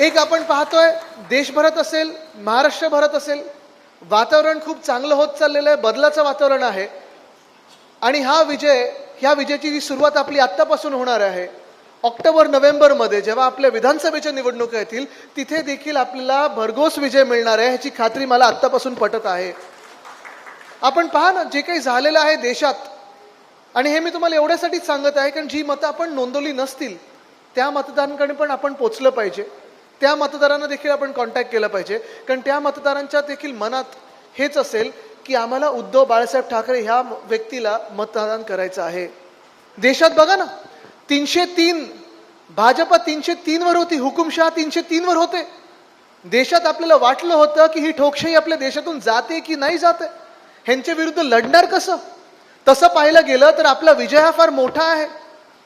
एक आपण पाहतोय देशभरात असेल महाराष्ट्रभरात असेल वातावरण खूप चांगलं होत चाललेलं आहे बदलाचं वातावरण आहे. आणि हा विजय ह्या विजयाची जी सुरुवात आपली आत्तापासून होणार आहे ऑक्टोबर नोव्हेंबरमध्ये जेव्हा आपल्या विधानसभेच्या निवडणुका येतील तिथे देखील आपल्याला भरघोस विजय मिळणार आहे ह्याची खात्री मला आत्तापासून पटत आहे. आपण पहा ना जे काही झालेलं आहे देशात आणि हे मी तुम्हाला एवढ्यासाठीच सांगत आहे कारण जी मतं आपण नोंदवली नसतील त्या मतदारांकडे पण आपण पोचलं पाहिजे. त्या मतदारांना देखील आपण कॉन्टॅक्ट केलं पाहिजे. कारण त्या मतदारांच्या देखील मनात हेच असेल की आम्हाला उद्धव बाळासाहेब ठाकरे ह्या व्यक्तीला मतदान करायचं आहे. देशात बघा ना तीनशे तीन भाजपा तीनशे तीनवर होती हुकुमशहा तीनशे तीनवर होते. देशात आपल्याला वाटलं होतं की ही ठोकशाही आपल्या देशातून जाते की नाही जाते? ह्यांच्या विरुद्ध लढणार कसं? तसं पाहायला गेलं तर आपला विजय हा फार मोठा आहे.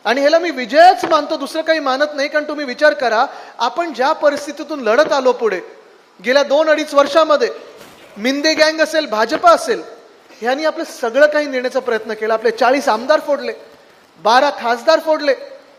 आणि ह्याला मी विजयच मानतो दुसरं काही मानत नाही कारण तुम्ही विचार करा आपण ज्या परिस्थितीतून लढत आलो पुढे गेल्या दोन अडीच वर्षामध्ये मिंदे गँग असेल भाजपा असेल ह्यांनी आपलं सगळं काही नेण्याचा प्रयत्न केला आपले चाळीस आमदार फोडले बारा खासदार फोडले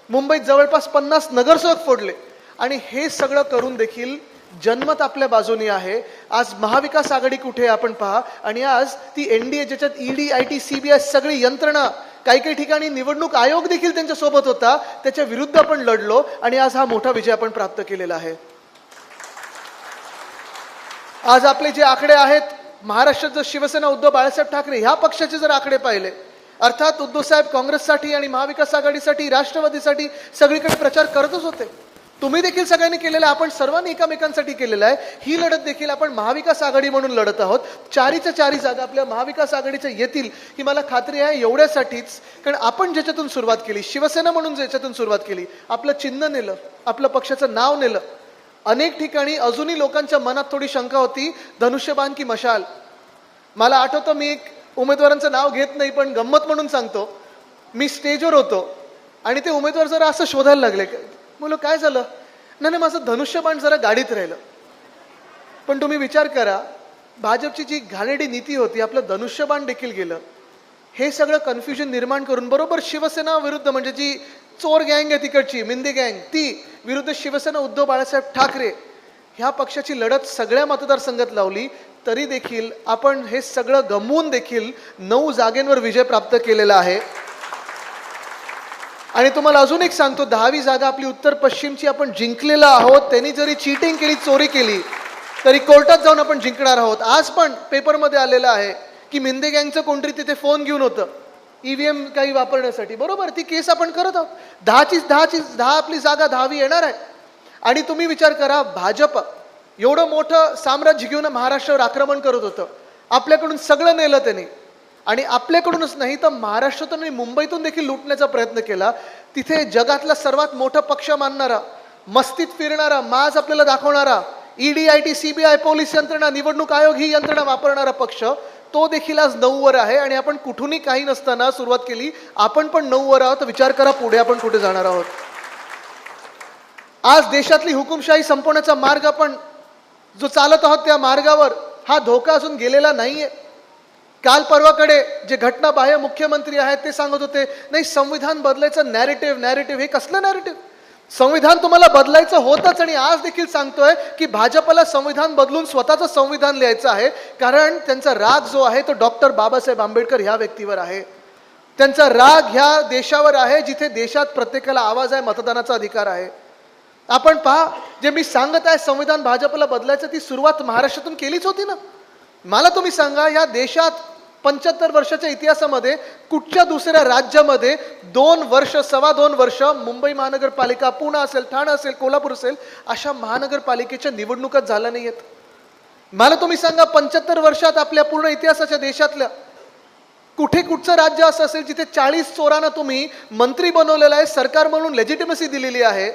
मुंबईत जवळपास पन्नास नगरसेवक फोडले आणि हे सगळं करून देखील जनमत आपल्या बाजूनी आहे. आज महाविकास आघाडी कुठे आपण पहा. आणि आज ती एन डी ए ज्याच्यात ईडी आय टी सीबीआय सगळी यंत्रणा काही काही ठिकाणी निवडणूक आयोग देखील त्यांच्यासोबत होता. त्याच्या विरुद्ध आपण लढलो आणि आज हा मोठा विजय आपण प्राप्त केलेला आहे. आज आपले जे आकडे आहेत महाराष्ट्रात जर शिवसेना उद्धव बाळासाहेब ठाकरे ह्या पक्षाचे जर आकडे पाहिले अर्थात उद्धव साहेब काँग्रेससाठी आणि महाविकास आघाडीसाठी राष्ट्रवादीसाठी सगळीकडे प्रचार करतच होते. तुम्ही देखील सगळ्यांनी केलेलं आहे. आपण सर्वांनी एकामेकांसाठी केलेलं आहे. ही लढत देखील आपण महाविकास आघाडी म्हणून लढत आहोत. चारीच्या चारी जागा आपल्या महाविकास आघाडीच्या येतील ही मला खात्री आहे एवढ्यासाठीच. कारण आपण ज्याच्यातून सुरुवात केली शिवसेना म्हणून ज्याच्यातून सुरुवात केली आपलं चिन्ह नेलं आपलं पक्षाचं नाव नेलं. अनेक ठिकाणी अजूनही लोकांच्या मनात थोडी शंका होती धनुष्यबाण की मशाल? मला आठवतं मी एक उमेदवारांचं नाव घेत नाही पण गंमत म्हणून सांगतो. मी स्टेजवर होतो आणि ते उमेदवार जरा असं शोधायला लागले. बोलो काय झालं? नाही नाही माझं धनुष्यबाण जरा गाडीत राहिलं. पण तुम्ही विचार करा भाजपची जी घाणेडी नीती होती आपलं धनुष्यबाण देखील गेलं. हे सगळं कन्फ्युजन निर्माण करून बरोबर शिवसेना विरुद्ध म्हणजे जी चोर गँग आहे तिकडची मिंदे गँग ती विरुद्ध शिवसेना उद्धव बाळासाहेब ठाकरे ह्या पक्षाची लढत सगळ्या मतदारसंघात लावली तरी देखील आपण हे सगळं गमवून देखील नऊ जागेंवर विजय प्राप्त केलेला आहे. आणि तुम्हाला अजून एक सांगतो दहावी जागा आपली उत्तर पश्चिमची आपण जिंकलेला आहोत. त्यांनी जरी चीटिंग केली चोरी केली तरी कोर्टात जाऊन आपण जिंकणार आहोत. आज पण पेपरमध्ये आलेलं आहे की मिंदे गँगचं कोणतरी तिथे फोन घेऊन होतं. ईव्हीएम काही वापरण्यासाठी. बरोबर ती केस आपण करत आहोत. दहाची दहाची दहा आपली जागा दहावी येणार आहे. आणि तुम्ही विचार करा भाजप एवढं मोठं साम्राज्य घेऊन महाराष्ट्रावर आक्रमण करत होतं. आपल्याकडून सगळं नेलं त्यांनी. आणि आपल्याकडूनच नाही तर महाराष्ट्रातून आणि मुंबईतून देखील लुटण्याचा प्रयत्न केला. तिथे जगातला सर्वात मोठा पक्ष मानणारा मस्तीत फिरणारा माज आपल्याला दाखवणारा ED I T CBI police यंत्रणा निवडणूक आयोग ही यंत्रणा वापरणारा पक्ष तो देखील आज नऊवर आहे आणि आपण कुठूनही काही नसताना सुरुवात केली. आपण पण नऊवर आहोत. विचार करा पुढे आपण कुठे जाणार आहोत. आज देशातली हुकुमशाही संपवण्याचा मार्ग आपण जो चालत आहोत त्या मार्गावर हा धोका अजून गेलेला नाहीये. काल परवाकडे जे घटना बाह्य मुख्यमंत्री आहेत ते सांगत होते नाही संविधान बदलायचं नॅरेटिव्ह नॅरेटिव्ह हे कसलं नॅरेटिव्ह संविधान तुम्हाला बदलायचं होतंच आणि आज देखील सांगतोय की भाजपला संविधान बदलून स्वतःचं संविधान लिहायचं आहे कारण त्यांचा राग जो आहे तो डॉक्टर बाबासाहेब आंबेडकर ह्या व्यक्तीवर आहे. त्यांचा राग ह्या देशावर आहे जिथे देशात प्रत्येकाला आवाज आहे मतदानाचा अधिकार आहे. आपण पहा जे मी सांगत आहे संविधान भाजपला बदलायचं ती सुरुवात महाराष्ट्रातून केलीच होती ना. मला तुम्ही सांगा या देशात पंच्याहत्तर वर्षाच्या इतिहासामध्ये कुठच्या दुसऱ्या राज्यामध्ये दोन वर्ष सव्वा दोन वर्ष मुंबई महानगरपालिका पुणे असेल ठाणे असेल कोल्हापूर असेल अशा महानगरपालिकेच्या निवडणुका झाल्या नाही आहेत मला तुम्ही सांगा पंच्याहत्तर वर्षात आपल्या पूर्ण इतिहासाच्या देशातल्या कुठे कुठचं राज्य असं असेल जिथे चाळीस चोरांना तुम्ही मंत्री बनवलेलं आहे सरकार म्हणून लेजिटिमसी दिलेली आहे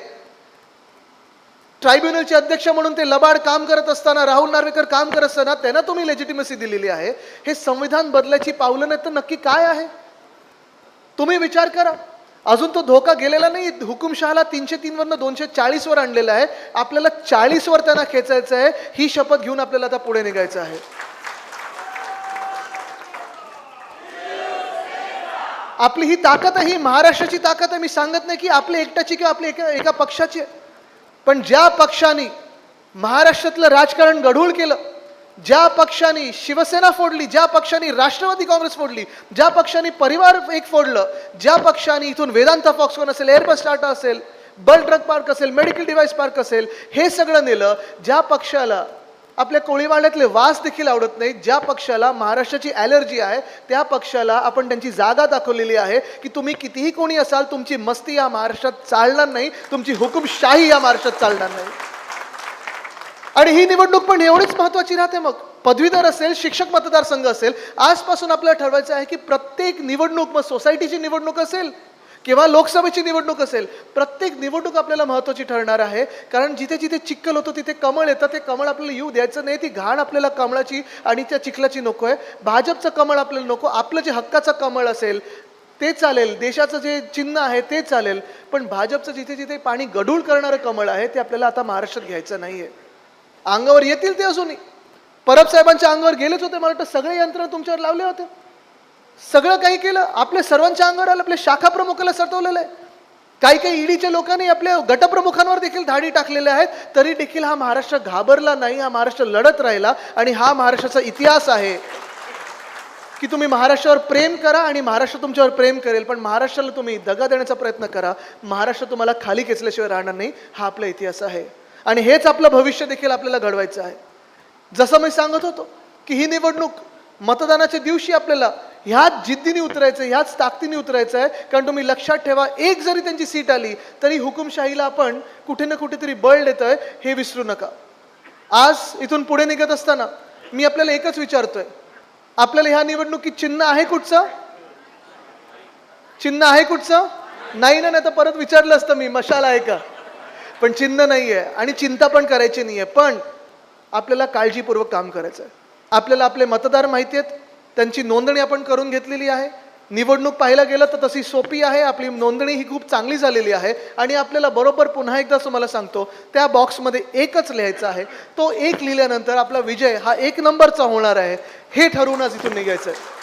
ट्रायब्युनलचे अध्यक्ष म्हणून ते लबाड काम करत असताना राहुल नार्वेकर काम करत असताना त्यांना तुम्ही लेजिटिमसी दिलेली आहे. हे संविधान बदलायची पावलं नाही तर नक्की काय आहे? तुम्ही विचार करा. अजून तो धोका गेलेला नाही. हुकुमशहाला तीनशे तीनवरनं दोनशे चाळीसवर आणलेला आहे. आपल्याला चाळीसवर त्यांना खेचायचं आहे. ही शपथ घेऊन आपल्याला आता पुढे निघायचं आहे. आपली ही ताकद आहे ही महाराष्ट्राची ताकद आहे. मी सांगत नाही की आपल्या एकट्याची किंवा आपल्या एका एका पक्षाची आहे पण ज्या पक्षाने महाराष्ट्रातलं राजकारण गढूळ केलं ज्या पक्षांनी शिवसेना फोडली ज्या पक्षांनी राष्ट्रवादी काँग्रेस फोडली ज्या पक्षांनी परिवार एक फोडलं ज्या पक्षाने इथून वेदांता फॉक्सकॉन असेल एअरबस टाटा असेल बल ड्रग पार्क असेल मेडिकल डिव्हाइस पार्क असेल हे सगळं नेलं ज्या पक्षाला आपल्या कोळीवाड्यातले वास देखील आवडत नाही ज्या पक्षाला महाराष्ट्राची ॲलर्जी आहे त्या पक्षाला आपण त्यांची जागा दाखवलेली आहे की तुम्ही कितीही कोणी असाल तुमची मस्ती या महाराष्ट्रात चालणार नाही तुमची हुकुमशाही या महाराष्ट्रात चालणार नाही. आणि ही निवडणूक पण एवढीच महत्वाची राहते मग. पदवीधर असेल शिक्षक मतदारसंघ असेल आजपासून आपल्याला ठरवायचं आहे की प्रत्येक निवडणूक मग सोसायटीची निवडणूक असेल किंवा लोकसभेची निवडणूक असेल प्रत्येक निवडणूक आपल्याला महत्त्वाची ठरणार आहे. कारण जिथे जिथे चिखल होतं तिथे कमळ येतं ते कमळ आपल्याला येऊ द्यायचं नाही. ती घाण आपल्याला कमळाची आणि त्या चिखलाची नको आहे. भाजपचं कमळ आपल्याला नको. आपलं जे हक्काचं कमळ असेल ते चालेल. देशाचं जे चिन्ह आहे ते चालेल. पण भाजपचं जिथे जिथे पाणी गढूळ करणारं कमळ आहे ते आपल्याला आता महाराष्ट्रात घ्यायचं नाही आहे अंगावर येतील ते अजूनही. परब साहेबांच्या अंगावर गेलेच होते मला वाटतं. सगळे यंत्र तुमच्यावर लावले होते. सगळं काही केलं. आपल्या सर्वांच्या अंगावर आलं आपल्या शाखा प्रमुखाला सटवलेलं आहे. काही काही ईडीच्या लोकांनी आपल्या गटप्रमुखांवर देखील धाडी टाकलेल्या आहेत. तरी देखील हा महाराष्ट्र घाबरला नाही हा महाराष्ट्र लढत राहिला आणि हा महाराष्ट्राचा इतिहास आहे. की तुम्ही महाराष्ट्रावर प्रेम करा आणि महाराष्ट्र तुमच्यावर प्रेम करेल पण महाराष्ट्राला तुम्ही दगा देण्याचा प्रयत्न करा. महाराष्ट्र तुम्हाला खाली खेचल्याशिवाय राहणार नाही हा आपला इतिहास आहे. आणि हेच आपलं भविष्य देखील आपल्याला घडवायचं आहे. जसं मी सांगत होतो की ही निवडणूक मतदानाच्या दिवशी आपल्याला ह्याच जिद्दीने उतरायचं आहे, ह्याच ताकदीने उतरायचं आहे. कारण तुम्ही लक्षात ठेवा एक जरी त्यांची सीट आली तरी हुकुमशाहीला आपण कुठे ना कुठेतरी बळ देतोय हे विसरू नका. आज इथून पुढे निघत असताना मी आपल्याला एकच विचारतोय. आपल्याला ह्या निवडणुकीत चिन्ह आहे कुठचं? चिन्ह आहे कुठचं? नाही ना नाही तर परत विचारलं असतं मी मशाल आहे का? पण चिन्ह नाही आहे आणि चिंता पण करायची नाही आहे पण आपल्याला काळजीपूर्वक काम करायचं आहे आपल्याला आपले मतदार माहिती आहेत. त्यांची नोंदणी आपण करून घेतलेली आहे. निवडणूक पाहायला गेलं तर तशी सोपी आहे. आपली नोंदणी ही खूप चांगली झालेली आहे. आणि आपल्याला बरोबर पुन्हा एकदा तुम्हाला सांगतो त्या बॉक्समध्ये एकच लिहायचा आहे. तो एक लिहिल्यानंतर आपला विजय हा एक नंबरचा होणार आहे. हे ठरवूनच इथून निघायचं आहे